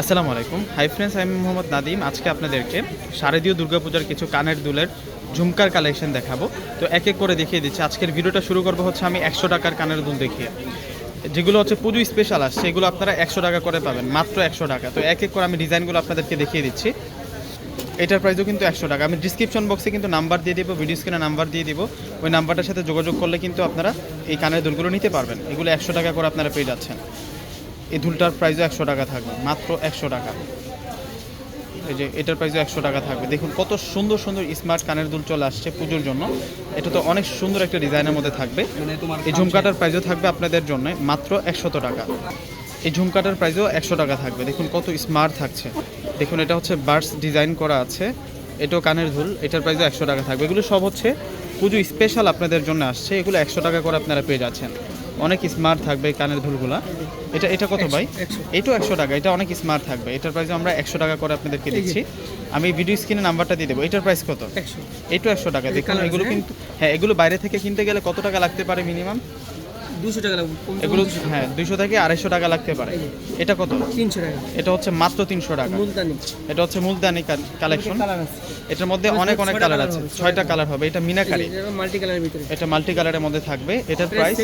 আসসালামু আলাইকুম। Hi friends আমি মোহাম্মদ নাদিম আজকে আপনাদেরকে শারদীয় দুর্গাপূজার কিছু কানের দুলের ঝুমকার কালেকশন দেখাবো। তো এক এক করে দেখিয়ে দিচ্ছি। আজকের ভিডিওটা শুরু করব হচ্ছে আমি একশো টাকার কানের দুল দেখিয়ে। যেগুলো হচ্ছে পুজো স্পেশাল আসছে, সেগুলো আপনারা একশো টাকা করে পাবেন, মাত্র একশো টাকা। তো এক এক করে আমি ডিজাইনগুলো আপনাদেরকে দেখিয়ে দিচ্ছি। এটার প্রাইসও কিন্তু একশো টাকা। আমি ডিসক্রিপশন বক্সে কিন্তু নাম্বার দিয়ে দেবো ভিডিও স্ক্রিনে নাম্বার দিয়ে দিব। ওই নাম্বারটার সাথে যোগাযোগ করলে কিন্তু আপনারা এই কানের দুলগুলো নিতে পারবেন। এগুলো একশো টাকা করে আপনারা পেয়ে যাচ্ছেন। এই দুলটার প্রাইসও একশো টাকা থাকবে মাত্র একশো টাকা। এই যে এটার প্রাইসও একশো টাকা থাকবে। দেখুন কত সুন্দর সুন্দর স্মার্ট কানের দুল চলে আসছে পুজোর জন্য। এটা তো অনেক সুন্দর একটা ডিজাইনের মধ্যে থাকবে। এই ঝুমকাটার প্রাইসও থাকবে আপনাদের জন্য মাত্র একশত টাকা। এই ঝুমকাটার প্রাইসও একশো টাকা থাকবে। দেখুন কত স্মার্ট থাকছে। দেখুন এটা হচ্ছে বার্স ডিজাইন করা আছে। এটাও কানের দুল এটার প্রাইসও একশো টাকা থাকবে। এগুলো সব হচ্ছে পুজো স্পেশাল আপনাদের জন্য আসছে। এগুলো একশো টাকা করে আপনারা পেয়ে যাচ্ছেন। অনেক স্মার্ট থাকবে কানের দুলগুলা। এটা এটা কত ভাই? এটাও একশো। টাকা এটা অনেক স্মার্ট থাকবে। এটার প্রাইস আমরা একশো টাকা করে আপনাদেরকে দিচ্ছি। আমি ভিডিও স্ক্রিনে নাম্বারটা দিয়ে দেবো। এটার প্রাইস কত? এটাও একশো টাকা। দেখুন এগুলো কিন্তু হ্যাঁ এগুলো বাইরে থেকে কিনতে গেলে কত টাকা লাগতে পারে মিনিমাম দুশো টাকা লাগবে এগুলো হ্যাঁ থেকে আড়াইশো টাকা লাগতে পারে। এটা কত? তিনশো টাকা। এটা হচ্ছে মাত্র তিনশো টাকা। মুলতানি। এটা হচ্ছে মুলতানি কালেকশন এটার মধ্যে অনেক অনেক কালার আছে। ছয়টা কালার হবে। এটা মিনাকারি মাল্টি কালারের ভিতরে। এটা মাল্টি কালারের মধ্যে থাকবে। এটার প্রাইস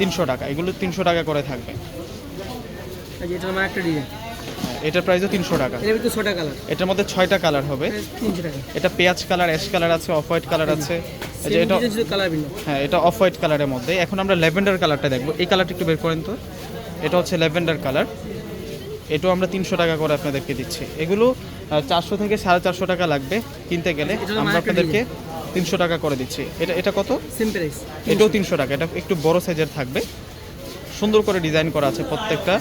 তিনশো টাকা। এগুলো তিনশো টাকা করে থাকবে। এটা আমার একটা ডিজাইন হ্যাঁ, এটার প্রাইসও তিনশো টাকা। এর ভিতরে ছটা কালার এটার মধ্যে ছয়টা কালার হবে। তিনশো টাকা। এটা পেঁয়াজ কালার অ্যাশ কালার আছে অফ হোয়াইট কালার আছে। এই যে এটা কালার ভিন্ন। হ্যাঁ এটা অফ হোয়াইট কালারের মধ্যে। এখন আমরা ল্যাভেন্ডার কালারটা দেখব। এই কালারটা একটু বের করেন তো। এটা হচ্ছে ল্যাভেন্ডার কালার এটাও আমরা তিনশো টাকা করে আপনাদেরকে দিচ্ছি। এগুলো চারশো থেকে সাড়ে চারশো টাকা লাগবে কিনতে গেলে। আমরা আপনাদেরকে তিনশো টাকা করে দিচ্ছি। এটা এটা কত? এটাও তিনশো টাকা। এটা একটু বড় সাইজের থাকবে। সুন্দর করে ডিজাইন করা আছে প্রত্যেকটা।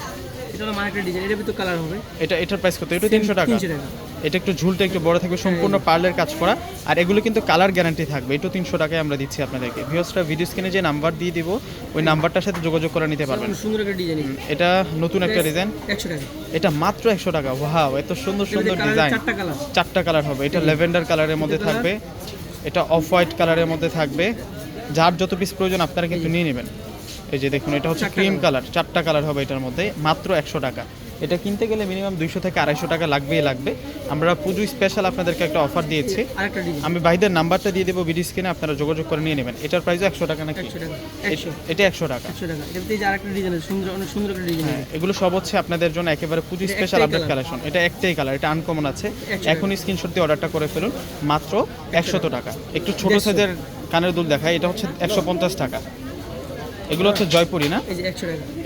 এটা হলো মার্কেট ডিজাইন এর ভিতরে কালার হবে। এটা এটার প্রাইস কত? এটা তিনশো টাকা। তিনশো টাকা। এটা একটু ঝুলটা একটু বড় থাকবে সম্পূর্ণ পার্লের কাজ করা। আর এগুলো কিন্তু কালার গ্যারান্টি থাকবে এটাও তিনশো টাকায় আমরা দিচ্ছি আপনাদেরকে। ভিউসটা ভিডিও স্ক্রিনে যে নাম্বার দিয়ে দিব ওই নাম্বারটার সাথে যোগাযোগ করে নিতে পারবেন। সুন্দর একটা ডিজাইন এটা নতুন একটা ডিজাইন একশো টাকা। এটা মাত্র একশো টাকা। ওয়াও এত সুন্দর সুন্দর ডিজাইন চারটা কালার চারটা কালার হবে। এটা ল্যাভেন্ডার কালারের মধ্যে থাকবে। এটা অফ হোয়াইট কালারের মধ্যে থাকবে। যার যত পিস প্রয়োজন আপনারা কিন্তু নিয়ে নেবেন। এই যে দেখুন এটা হচ্ছে ক্রিম কালার চারটা কালার হবে এটার মধ্যে মাত্র একশো টাকা। এটা কিনতে গেলে মিনিমাম দুইশো থেকে আড়াইশো টাকা লাগবেই লাগবে। আমরা পুজো স্পেশাল আপনাদেরকে একটা অফার দিয়েছি। আমি ভাইদের নাম্বারটা দিয়ে দেবো ভিডিও স্ক্রিনে আপনারা যোগাযোগ করে নিয়ে নেবেন। এটার প্রাইস একশো টাকা নাকি? এটা একশো টাকা। হ্যাঁ, এগুলো সব হচ্ছে আপনাদের জন্য একেবারে পুজো স্পেশাল আপডেট কালেকশন এটা একটাই কালার এটা আনকমন আছে। এখন স্ক্রিনশট দিয়ে অর্ডারটা করে ফেলুন। মাত্র একশত টাকা। একটু ছোট। সাইজের কানের দুল দেখায় এটা হচ্ছে একশো পঞ্চাশ টাকা। এগুলো হচ্ছে জয়পুরি না?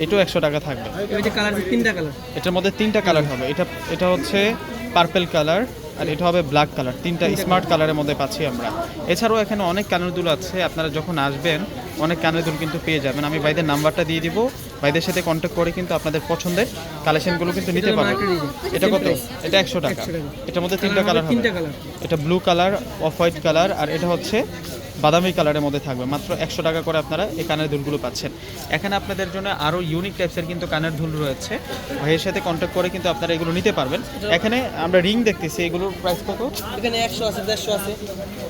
এটাও একশো টাকা থাকবে। এটার মধ্যে তিনটা কালার হবে। এটা এটা হচ্ছে পার্পেল কালার আর এটা হবে ব্ল্যাক কালার তিনটা স্মার্ট কালারের মধ্যে পাচ্ছি আমরা। এছাড়াও এখানে অনেক কানের দুল আছে। আপনারা যখন আসবেন অনেক কানের দুল কিন্তু পেয়ে যাবেন। আমি ভাইদের নাম্বারটা দিয়ে দিব। ভাইদের সাথে কন্ট্যাক্ট করে কিন্তু আপনাদের পছন্দের কালেকশনগুলো কিন্তু নিতে পারবেন। এটা কত? এটা একশো টাকা। এটার মধ্যে তিনটা কালার হবে। এটা blue colour off white colour আর এটা হচ্ছে বাদামি কালারের মধ্যে থাকবে। মাত্র একশো টাকা করে আপনারা এই কানের দুলগুলো পাচ্ছেন। এখানে আপনাদের জন্য আরও ইউনিক টাইপসের কিন্তু কানের দুল রয়েছে। ভাইয়ের সাথে কন্ট্যাক্ট করে কিন্তু আপনারা এগুলো নিতে পারবেন। এখানে আমরা রিং দেখতেছি এগুলোর প্রাইস কত? এখানে একশো আছে দেড়শো আছে।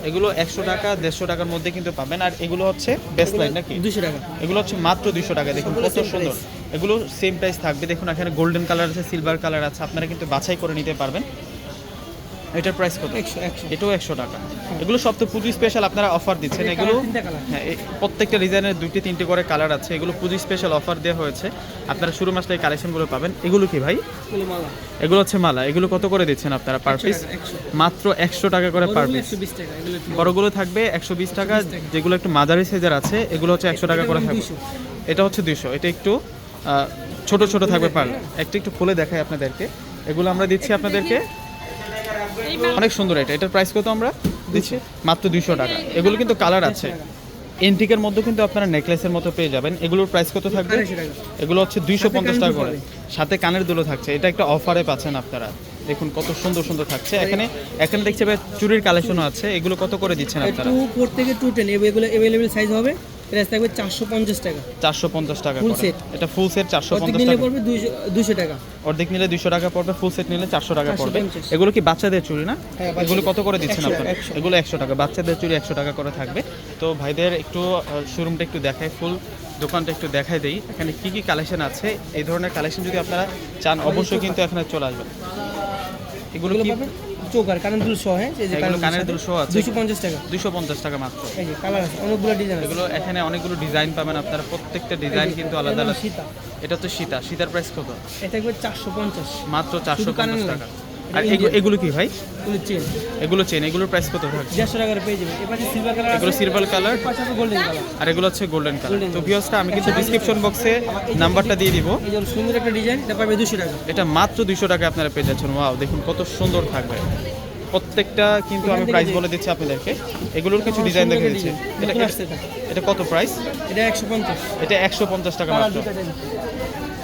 এগুলো একশো টাকা দেড়শো টাকার মধ্যে কিন্তু পাবেন। আর এগুলো হচ্ছে বেস্ট লাইন নাকি? দুশো টাকা। এগুলো হচ্ছে মাত্র দুশো টাকা। দেখুন কত সুন্দর। এগুলো সেম প্রাইস থাকবে। দেখুন এখানে গোল্ডেন কালার আছে সিলভার কালার আছে। আপনারা কিন্তু বাছাই করে নিতে পারবেন। এটার প্রাইস কত? এটাও একশো টাকা। এগুলো সব তো পুজো স্পেশাল আপনারা অফার দিচ্ছেন। এগুলো হ্যাঁ প্রত্যেকটা ডিজাইনের দুইটি তিনটি করে কালার আছে। এগুলো পুজো স্পেশাল অফার দেওয়া হয়েছে। আপনারা শুরু মাসে এই কালেকশনগুলো পাবেন। এগুলো কি ভাই? এগুলো হচ্ছে মালা। এগুলো কত করে দিচ্ছেন আপনারা পার পিস মাত্র একশো টাকা করে পার পিস বড়গুলো থাকবে একশো বিশ টাকা। যেগুলো একটু মাঝারি সাইজের আছে এগুলো হচ্ছে একশো টাকা করে থাকবে। এটা হচ্ছে দুইশো। এটা একটু ছোট ছোট থাকবে পার একটা একটু খুলে দেখাই আপনাদেরকে। এগুলো আমরা দিচ্ছি আপনাদেরকে অনেক সুন্দর এটা। এটার প্রাইস কত আমরা দিচ্ছি? মাত্র দুইশো টাকা। এগুলো কিন্তু কালার আছে। এন্টিকের মধ্যে কিন্তু আপনারা নেকলেসের মতো পেয়ে যাবেন। এগুলোর প্রাইস কত থাকবে? এগুলো হচ্ছে দুইশো পঞ্চাশ টাকা করে। সাথে কানের দুলো থাকছে। এটা একটা অফারে পাচ্ছেন আপনারা। দেখুন কত সুন্দর সুন্দর থাকছে। এখানে এখানে দেখছি চুরির কালেকশনও আছে। এগুলো কত করে দিচ্ছেন আপনারা? টু ফোর থেকে টু টেন এগুলো অ্যাভেলেবেল সাইজ হবে? প্রাইস থাকবে চারশো পঞ্চাশ টাকা। চারশো পঞ্চাশ টাকা Full করে। set। এটা ফুল সেট চারশো অর্ধেক পঞ্চাশ নিলে টাকা পড়বে দুইশো দুশো টাকা। অর্ধেক নিলে দুশো টাকা পড়বে ফুল সেট নিলে চারশো টাকা পড়বে। এগুলো কি বাচ্চাদের চুড়ি না? হ্যাঁ, এগুলো কত করে দিচ্ছেন আপনারা? এগুলো একশো টাকা বাচ্চাদের চুড়ি একশো টাকা করে থাকবে। তো ভাইদের একটু শোরুমটা একটু দেখায় ফুল দোকানটা একটু দেখাই দেই। এখানে কি কি কালেকশন আছে? এই ধরনের কালেকশন যদি আপনারা চান অবশ্যই কিন্তু এখানে চলে আসবেন। এগুলো কি? চোকার কানের দুল সহ হ্যাঁ? এই যে কানের দুল সহ আছে। দুশো পঞ্চাশ টাকা। দুশো পঞ্চাশ টাকা মাত্র। এই যে কালার আছে অনেকগুলো ডিজাইন আছে। এগুলো এখানে অনেকগুলো ডিজাইন পাবেন আপনারা। প্রত্যেকটা ডিজাইন কিন্তু আলাদা আলাদা। সীতা। এটা তো সীতা। সীতার প্রাইস কত? এটা একবার চারশো পঞ্চাশ। মাত্র চারশো শুধু কানের পঞ্চাশ না। টাকা। এটা আর এগু- এগুলো কি ভাই? এগুলো চেন এগুলো চেন এগুলোর প্রাইস কত থাকছে দেড়শো টাকার পেয়ে যাবে। এবার সিলভার কালার এগুলো সিলভার কালার গোল্ডেন কালার আর এগুলো হচ্ছে গোল্ডেন কালার তো color। আমি কিন্তু ডিসক্রিপশন বক্সে নাম্বারটা দিয়ে দিব। এই সুন্দর একটা ডিজাইন এটা পাবে দুশো টাকা। এটা মাত্র দুইশো টাকা আপনারা পেয়ে যাচ্ছেন। ওয়াও দেখুন কত সুন্দর থাকবে। প্রত্যেকটা কিন্তু আমি প্রাইস বলে দিচ্ছি আপনাদেরকে। এগুলোর কিছু ডিজাইন দেখে দিচ্ছি। এটা এটা। কত প্রাইস এটা একশো পঞ্চাশ। এটা একশো পঞ্চাশ টাকা মাত্র।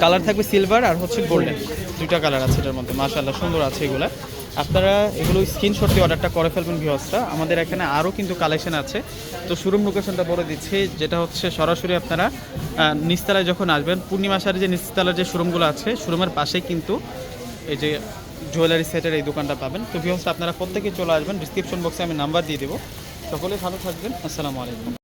কালার থাকবে সিলভার আর হচ্ছে গোল্ডেন। দুইটা কালার আছে এটার মধ্যে। মাশাআল্লাহ সুন্দর আছে এগুলো। আপনারা এগুলো স্ক্রিনশট দিয়ে অর্ডারটা করে ফেলবেন ভিউয়ার্সটা আমাদের এখানে আরও কিন্তু কালেকশন আছে। তো শোরুম লোকেশনটা বলে দিচ্ছি যেটা হচ্ছে সরাসরি আপনারা আহ, নিচতলায় যখন আসবেন পূর্ণিমা শাড়ি যে নিচতলার যে শোরুমগুলো আছে শোরুমের পাশেই কিন্তু এই যে জুয়েলারি সেটের এই দোকানটা পাবেন। তো ভিউয়ার্সটা আপনারা প্রত্যেকে চলে আসবেন। ডিসক্রিপশন বক্সে আমি নাম্বার দিয়ে দেবো। সকলেই ভালো থাকবেন। আসসালামু আলাইকুম।